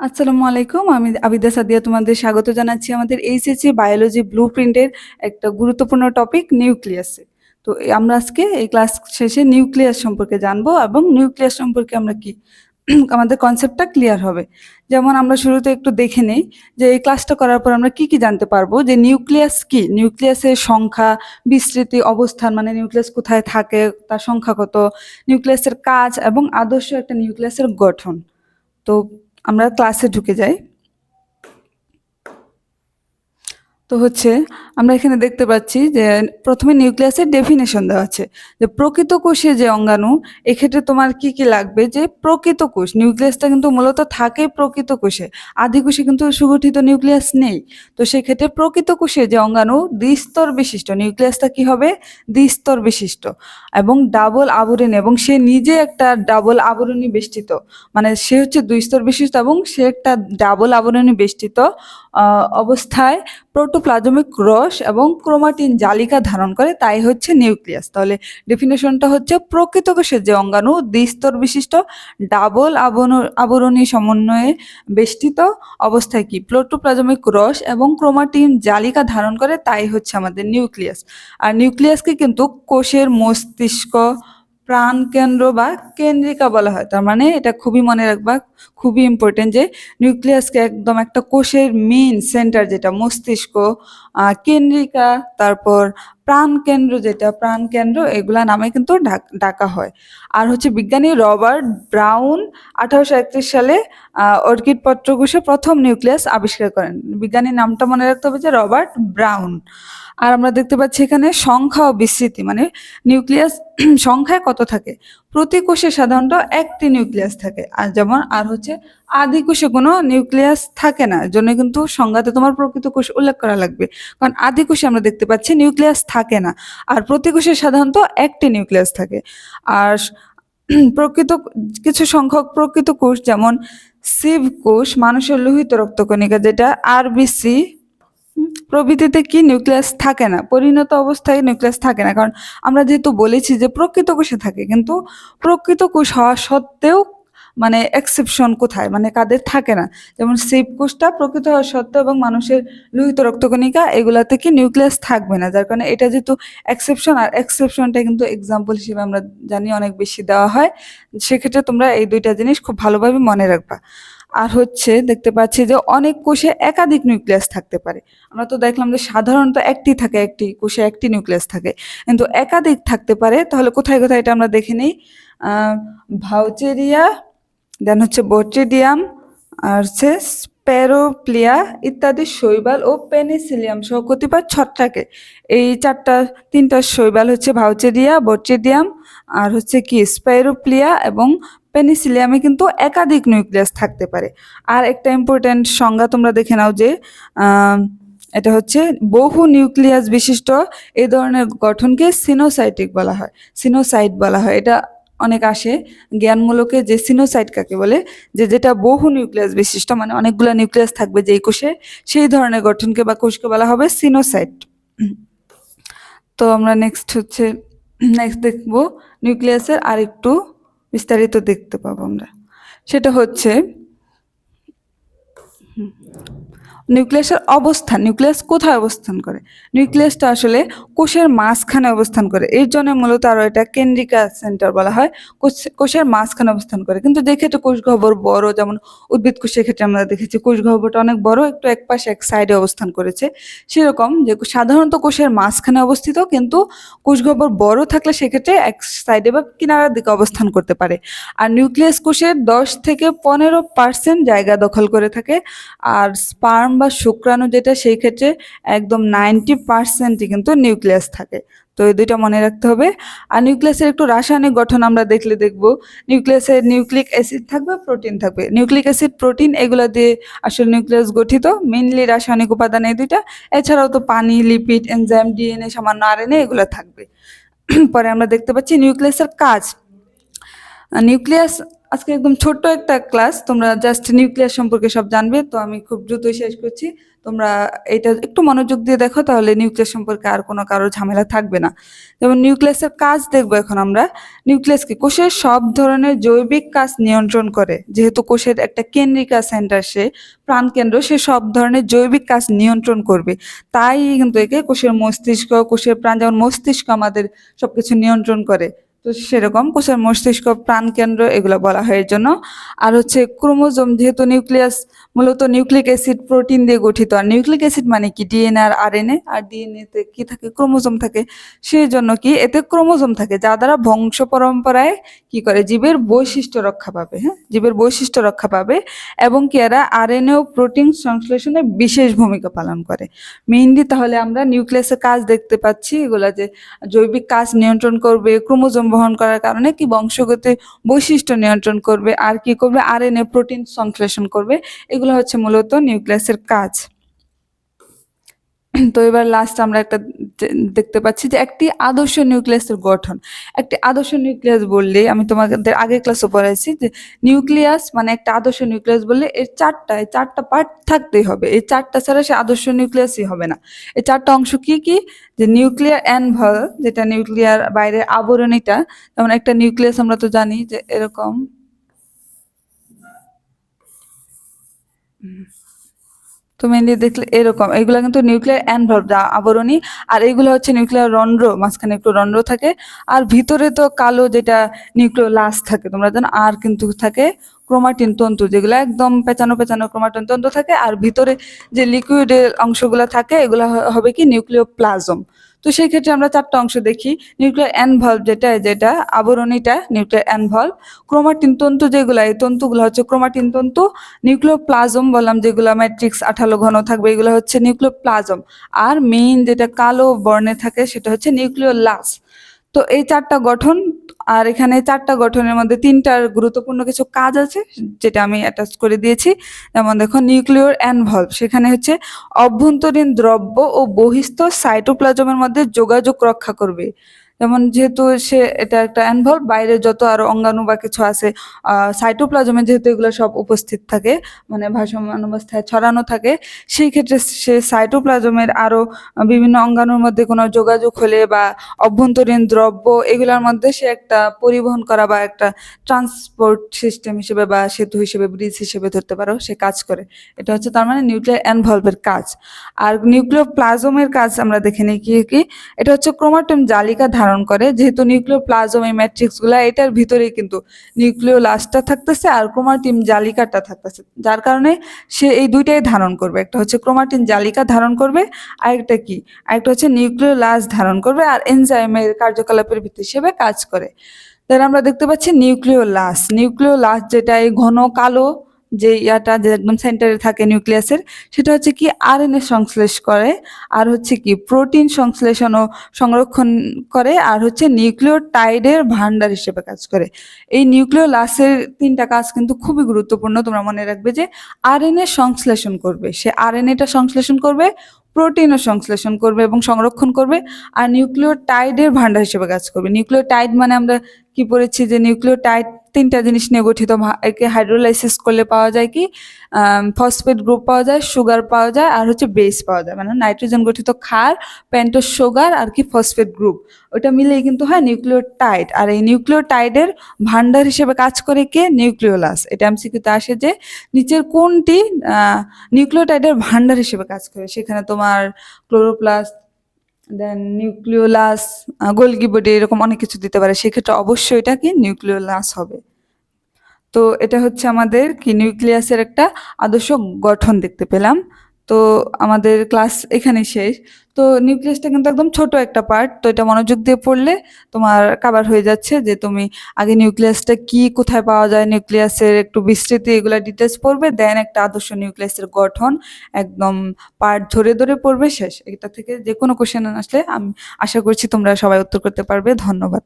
আসসালামু আলাইকুম, আমি আবিদা সাদিয়া তোমাদের স্বাগত জানাচ্ছি আমাদের এইচএসসি বায়োলজি ব্লু প্রিন্টের একটা গুরুত্বপূর্ণ টপিক নিউক্লিয়াসে তো আমরা আজকে এই ক্লাস শেষে নিউক্লিয়াস সম্পর্কে জানব এবং নিউক্লিয়াস সম্পর্কে আমরা কি, আমাদের কনসেপ্টটা ক্লিয়ার হবে। যেমন আমরা শুরুতে একটু দেখে নেই যে এই ক্লাসটা করার পর আমরা কি কি জানতে পারব, যে নিউক্লিয়াস কি? নিউক্লিয়াসের সংখ্যা, বিস্তৃতি, অবস্থান মানে নিউক্লিয়াস কোথায় থাকে, তার সংখ্যা কত? নিউক্লিয়াসের কাজ এবং আদর্শ একটা নিউক্লিয়াসের গঠন। তো আমরা ক্লাসে ঢুকে যাই। তো হচ্ছে আমরা এখানে দেখতে পাচ্ছি যে প্রথমে নিউক্লিয়াসের ডেফিনেশন দেওয়া আছে, যে প্রকৃত কোষে যে অঙ্গাণু, এক্ষেত্রে তোমার কি কি লাগবে? যে প্রকৃত কোষ, নিউক্লিয়াসটা কিন্তু মূলত থাকে প্রকৃত কোষে, আদি কোষে কিন্তু সুগঠিত নিউক্লিয়াস নেই। তো সেক্ষেত্রে প্রকৃত কোষে যে অঙ্গাণু, দ্বিস্তর বিশিষ্ট, নিউক্লিয়াসটা কি হবে? দ্বিস্তর বিশিষ্ট, এবং ডাবল আবরণ, এবং সে নিজে একটা ডাবল আবরণী বেষ্টিত মানে সে হচ্ছে দুই স্তর বিশিষ্ট এবং সে একটা ডাবল আবরণী বেষ্টিত অবস্থায় প্রোটোপ্লাজমিক রস এবং ক্রোমাটিন জালিকা ধারণ করে, তাই হচ্ছে নিউক্লিয়াস। তাহলে ডেফিনেশনটা হচ্ছে প্রকৃত কোষের যে অঙ্গাণু, দ্বিস্তর বিশিষ্ট, ডাবল আবরণ- আবরণী সমন্বয়ে বেষ্টিত অবস্থায় কি? প্রোটোপ্লাজমিক রস এবং ক্রোমাটিন জালিকা ধারণ করে, তাই হচ্ছে আমাদের নিউক্লিয়াস। আর নিউক্লিয়াসকে কিন্তু কোষের মস্তিষ্ক, প্রাণকেন্দ্র বা কেন্দ্রিকা বলা হয়। তার মানে এটা খুবই মনে রাখবা, খুবই ইম্পর্টেন্ট যে নিউক্লিয়াসকে একদম একটা কোষের মেইন সেন্টার যেটা মস্তিষ্ক কেন্দ্রিকা, তারপর প্রাণকেন্দ্র যেটা প্রাণকেন্দ্র এগুলা নামে কিন্তু ডাক- হয়। আর হচ্ছে বিজ্ঞানী রবার্ট ব্রাউন আঠারোশো একত্রিশ সালে অর্কিড পত্রকোষে প্রথম নিউক্লিয়াস আবিষ্কার করেন। বিজ্ঞানীর নামটা মনে রাখতে হবে যে রবার্ট ব্রাউন। আর আমরা দেখতে পাচ্ছি এখানে সংখ্যা ও বিস্তৃতি মানে নিউক্লিয়াস, সংখ্যায় কত থাকে? প্রতি কোষে সাধারণত একটি নিউক্লিয়াস থাকে। আর যেমন, আর হচ্ছে আদি কোষে কোনো নিউক্লিয়াস থাকে না। জন্য কিন্তু সংজ্ঞাতে তোমার প্রকৃত কোষ উল্লেখ করা লাগবে। কারণ আদি কোষে আমরা দেখতে পাচ্ছি নিউক্লিয়াস থাকে না। আর প্রতি কোষে সাধারণত একটি নিউক্লিয়াস থাকে। আর প্রকৃত কিছু সংখ্যক প্রকৃত কোষ যেমন সিভ কোষ, মানুষের লোহিত রক্তকণিকা, যেটা আরবিসি প্রভৃতিতে কি নিউক্লিয়াস থাকে না? পরিণত অবস্থায় নিউক্লিয়াস থাকে না। কারণ আমরা যেহেতু বলেছি যে প্রকৃত কোষে থাকে, কিন্তু প্রকৃত কোষ হওয়া সত্ত্বেও মানে এক্সেপশন কোথায়? মানে কাদের থাকে না? যেমন সেপ কোষটা প্রকৃত হওয়া সত্ত্বেও এবং মানুষের লোহিত রক্তকণিকা এগুলাতে কি নিউক্লিয়াস থাকবে না? যার কারণে এটা যেহেতু এক্সেপশন আর এক্সেপশনটা কিন্তু এক্সাম্পল হিসেবে আমরা জানি অনেক বেশি দেওয়া হয়। সেক্ষেত্রে তোমরা এই দুইটা জিনিস খুব ভালোভাবে মনে রাখবা। আর হচ্ছে দেখতে পাচ্ছি যে অনেক কোষে একাধিক নিউক্লিয়াস থাকতে পারে। আমরা তো দেখলাম যে সাধারণত একটি থাকে, একটি কোষে একটি নিউক্লিয়াস থাকে। কিন্তু একাধিক থাকতে পারে, তাহলে কোথায় কোথায় এটা আমরা দেখে নিই। ভাউচেরিয়া দেন হচ্ছে বট্রিডিয়াম আর হচ্ছে স্প্যারোপ্লিয়া ইত্যাদি শৈবাল ও পেনিসিলিয়াম সহ কতিপয় ছত্রাকে। এই চারটা, তিনটা শৈবাল হচ্ছে ভাউচেরিয়া বট্রিডিয়াম আর হচ্ছে কি স্পাইরোপ্লিয়া এবং পেনিসিলিয়ামে কিন্তু একাধিক নিউক্লিয়াস থাকতে পারে। আর একটা ইম্পর্ট্যান্ট সংজ্ঞা তোমরা দেখে নাও যে এটা হচ্ছে বহু নিউক্লিয়াস বিশিষ্ট এই ধরনের গঠনকে সিনোসাইটিক বলা হয়। সিনোসাইট বলা হয়। এটা অনেক আসে জ্ঞানমূলকে যে সিনোসাইট কাকে বলে, যে যেটা বহু নিউক্লিয়াস বিশিষ্ট মানে অনেকগুলো নিউক্লিয়াস থাকবে যেই কোষে, সেই ধরনের গঠনকে বা কোষকে বলা হবে সিনোসাইট। তো আমরা নেক্সট হচ্ছে নেক্সট দেখব নিউক্লিয়াসের আরেকটু বিস্তারিত দেখতে পাবো আমরা। সেটা হচ্ছে নিউক্লিয়াসের অবস্থান নিউক্লিয়াস কোথায় অবস্থান করে? নিউক্লিয়াসটা আসলে কোষের মাঝখানে অবস্থান করে। এর জন্য মূলত আরও এটা কেন্দ্রিকা সেন্টার বলা হয়। কোষ- কোষের মাঝখানে অবস্থান করে। কিন্তু দেখে তো কোষ গহ্বর বড়, যেমন উদ্ভিদ কোষের ক্ষেত্রে আমরা দেখেছি, কোষ গহ্বরটা অনেক বড়, একটু এক পাশে এক সাইডে অবস্থান করেছে। সেরকম যে সাধারণত কোষের মাঝখানে অবস্থিত, কিন্তু কোষ গহ্বর বড় থাকলে সেক্ষেত্রে এক সাইডে বা কিনারার দিকে অবস্থান করতে পারে। আর নিউক্লিয়াস কোষের দশ থেকে পনেরো পার্সেন্ট জায়গা দখল করে থাকে। আর স্পার্ম বা শুক্রাণু যেটা, সেই ক্ষেত্রে একদম নাইনটি পার্সেন্টই কিন্তু নিউক্লিয়াস থাকে। তো এই দুইটা মনে রাখতে হবে। আর নিউক্লিয়াসের একটু রাসায়নিক গঠন আমরা দেখলে দেখব। নিউক্লিয়াসের নিউক্লিক অ্যাসিড থাকবে, প্রোটিন থাকবে। নিউক্লিক অ্যাসিড, প্রোটিন, এগুলো দিয়ে আসলে নিউক্লিয়াস গঠিত। মেনলি রাসায়নিক উপাদান এই দুইটা। এছাড়াও তো পানি, লিপিড, এনজাইম, ডিএনএ, সামান্য আরএনএ এগুলো থাকবে। পরে আমরা দেখতে পাচ্ছি নিউক্লিয়াসের কাজ। নিউক্লিয়াস আজকে একদম ছোট্ট একটা ক্লাস, তোমরা জাস্ট নিউক্লিয়াস সম্পর্কে সব জানবে, তো আমি খুব দ্রুতই শেষ করছি। তোমরা এটা একটু মনোযোগ দিয়ে দেখো, তাহলে নিউক্লিয়াস সম্পর্কে আর কোনো কারোর ঝামেলা থাকবে না। যেমন নিউক্লিয়াসের কাজ দেখব এখন আমরা। নিউক্লিয়াস কি? কোষের সব ধরনের জৈবিক কাজ নিয়ন্ত্রণ করে। যেহেতু কোষের একটা কেন্দ্রিকা সেন্টার সে প্রাণকেন্দ্র, সে সব ধরনের জৈবিক কাজ নিয়ন্ত্রণ করবে। তাই কিন্তু একে কোষের মস্তিষ্ক, কোষের প্রাণ, যেমন মস্তিষ্ক আমাদের সবকিছু নিয়ন্ত্রণ করে। তো সেরকম কোষের মস্তিষ্ক, প্রাণকেন্দ্র এগুলো বলা হয় এর জন্য। আর হচ্ছে ক্রোমোজোম যেহেতু নিউক্লিয়াস, মূলত নিউক্লিক অ্যাসিড প্রোটিন দিয়ে গঠিত। আর নিউক্লিক অ্যাসিড মানে কি? ডিএনএ আর আর ডিএনএ তে কি থাকে? ক্রোমোজোম থাকে। সেই জন্য কি? এতে ক্রোমোজোম থাকে, যা দ্বারা বংশ পরম্পরায় কি করে? জীবের বৈশিষ্ট্য রক্ষা পাবে হ্যাঁ? জীবের বৈশিষ্ট্য রক্ষা পাবে। এবং কি এরা আরএনএ ও প্রোটিন সংশ্লেষণে বিশেষ ভূমিকা পালন করে। মেইনলি তাহলে আমরা নিউক্লিয়াসের কাজ দেখতে পাচ্ছি, এগুলা যে জৈবিক কাজ নিয়ন্ত্রণ করবে, ক্রোমোজোম বহন করার কারণে কি বংশগত বৈশিষ্ট্য নিয়ন্ত্রণ করবে, আর কি করবে আর এনে প্রোটিন সংশ্লেষণ করবে, এগুলো হচ্ছে মূলত নিউক্লিয়াসের কাজ। তো এবার লাস্ট আমরা একটা দেখতে পাচ্ছি যে একটি আদর্শ নিউক্লিয়াসের গঠন। একটি আদর্শ নিউক্লিয়াস বললে আমি তোমাদের আগের ক্লাসে পড়াইছি যে নিউক্লিয়াস মানে একটা আদর্শ নিউক্লিয়াস বললে এর চারটা, এই চারটা পার্ট থাকতেই হবে। এই চারটা ছাড়া সে আদর্শ নিউক্লিয়াসই হবে না। এই চারটা অংশ কি কি? যে নিউক্লিয়ার অ্যানভল যেটা নিউক্লিয়ার বাইরের আবরণীটা, যেমন একটা নিউক্লিয়াস আমরা তো জানি যে এরকম। তো মেনলি দেখলে এরকম। এগুলো কিন্তু নিউক্লিয়ার অ্যানভলভ আবরণী, আর এইগুলো হচ্ছে নিউক্লিয়ার রন্ধ্র মাঝখানে একটু রন্ধ্র থাকে। আর ভিতরে তো কালো যেটা নিউক্লিয়ার লাস থাকে, তোমরা জানো, আর কিন্তু থাকে ক্রোমাটিন তন্তু, যেগুলো একদম পেঁচানো পেঁচানো ক্রোমাটিন তন্তু থাকে। আর ভিতরে যে লিকুইড অংশগুলো থাকে, এগুলো হবে কি নিউক্লিয় প্লাজম তো সেই ক্ষেত্রে আমরা চারটা অংশ দেখি। নিউক্লিয়ার অ্যানভলভ যেটা যেটা, আবরণীটা নিউক্লিয়ার অ্যানভলভ ক্রোমাটিন তন্তু যেগুলো, এই তন্তুগুলো হচ্ছে ক্রোমাটিন তন্তু নিউক্লিওপ্লাজম বললাম যেগুলো ম্যাট্রিক্স আঠালো ঘন থাকবে, এগুলো হচ্ছে নিউক্লিওপ্লাজম আর মেইন যেটা কালো বর্ণে থাকে, সেটা হচ্ছে নিউক্লিওলাস তো এই চারটা গঠন, আর এখানে চারটা গঠনের মধ্যে তিনটার গুরুত্বপূর্ণ কিছু কাজ আছে, যেটা আমি অ্যাটাচ করে দিয়েছি। যেমন দেখো নিউক্লিয়র অ্যানভলভ, সেখানে হচ্ছে অভ্যন্তরীণ দ্রব্য ও বহিস্থ সাইটোপ্লাজমের মধ্যে যোগাযোগ রক্ষা করবে। যেমন যেহেতু সে এটা একটা অ্যানভলভ বাইরে যত আরও অঙ্গাণু বা কিছু আছে সাইটোপ্লাজমে যেহেতু এগুলো সব উপস্থিত থাকে মানে ভাসমান অবস্থায় ছড়ানো থাকে, সেই ক্ষেত্রে সে সাইটোপ্লাজমের আরও বিভিন্ন অঙ্গাণুর মধ্যে কোনো যোগাযোগ হলে বা অভ্যন্তরীণ দ্রব্য এগুলোর মধ্যে সে একটা পরিবহন করা বা একটা ট্রান্সপোর্ট সিস্টেম হিসেবে বা সেতু হিসেবে ব্রিজ হিসেবে ধরতে পারো, সে কাজ করে। এটা হচ্ছে তার মানে নিউক্লিয়ার অ্যানভলভের কাজ। আর নিউক্লিয় প্লাজমের কাজ আমরা দেখে নিই কি কি? এটা হচ্ছে ক্রোমাটোম জালিকা ধারণ করে, যেহেতু নিউক্লিয় প্লাজম এই ম্যাট্রিক্সগুলা এটার ভিতরেই কিন্তু নিউক্লিয় লাসটা থাকতেছে আর ক্রোমাটিন জালিকাটা থাকতেছে। যার কারণে সে এই দুইটাই ধারণ করবে। একটা হচ্ছে ক্রোমাটিন জালিকা ধারণ করবে আর আরেকটা কি? আরেকটা হচ্ছে নিউক্লিয় লাস ধারণ করবে আর এনজাইমের কার্যকলাপের ভিত্তি হিসেবে কাজ করে। তাহলে আমরা দেখতে পাচ্ছি নিউক্লিয় লাস নিউক্লিয় লাস যেটা এই ঘন কালো যে ইয়াটা যে একদম সেন্টারে থাকে নিউক্লিয়াসের সেটা হচ্ছে কি আরএনএ সংশ্লেষ করে, আর হচ্ছে কি প্রোটিন সংশ্লেষণ ও সংরক্ষণ করে, আর হচ্ছে নিউক্লিওটাইডের ভান্ডার হিসেবে কাজ করে। এই নিউক্লিয় লাসের তিনটা কাজ কিন্তু খুবই গুরুত্বপূর্ণ, তোমরা মনে রাখবে যে আরএনএ সংশ্লেষণ করবে। সে আরএনএটা সংশ্লেষণ করবে প্রোটিনও সংশ্লেষণ করবে এবং সংরক্ষণ করবে, আর নিউক্লিওটাইডের ভান্ডার হিসেবে কাজ করবে। নিউক্লিওটাইড মানে আমরা কি পড়েছি যে নিউক্লিওটাইড তিনটা জিনিস নিয়ে গঠিত একে হাইড্রোলাইসিস করলে পাওয়া যায় কি? ফসফেট গ্রুপ পাওয়া যায় সুগার পাওয়া যায়, আর হচ্ছে বেস পাওয়া যায়। মানে নাইট্রোজেন গঠিত ক্ষার পেন্টোজ সুগার আর কি ফসফেট গ্রুপ ওটা মিলেই কিন্তু হয় নিউক্লিওটাইড। আর এই নিউক্লিওটাইডের ভান্ডার হিসেবে কাজ করে কে? নিউক্লিওলাস। এটা এমসিকিউতে আসে যে নিচের কোনটি নিউক্লিওটাইডের ভান্ডার হিসেবে কাজ করে। সেখানে তোমার chloroplast then nucleolus Golgi body এরকম অনেক কিছু দিতে পারে। সেক্ষেত্রে অবশ্যই এটা কি? নিউক্লিওলাস হবে। তো এটা হচ্ছে আমাদের কি? নিউক্লিয়াসের একটা আদর্শ গঠন দেখতে পেলাম। তো আমাদের ক্লাস এখানেই শেষ। তো নিউক্লিয়াসটা কিন্তু একদম ছোট একটা পার্ট তো এটা মনোযোগ দিয়ে পড়লে তোমার কাবার হয়ে যাচ্ছে যে তুমি আগে নিউক্লিয়াসটা কি, কোথায় পাওয়া যায় নিউক্লিয়াসের একটু বিস্তৃতি এগুলা ডিটেলস পড়বে দেন একটা আদর্শ নিউক্লিয়াসের গঠন একদম পার্ট ধরে ধরে পড়বে, শেষ। এটা থেকে যে কোনো কোশ্চেন আসলে আমি আশা করছি তোমরা সবাই উত্তর করতে পারবে। ধন্যবাদ।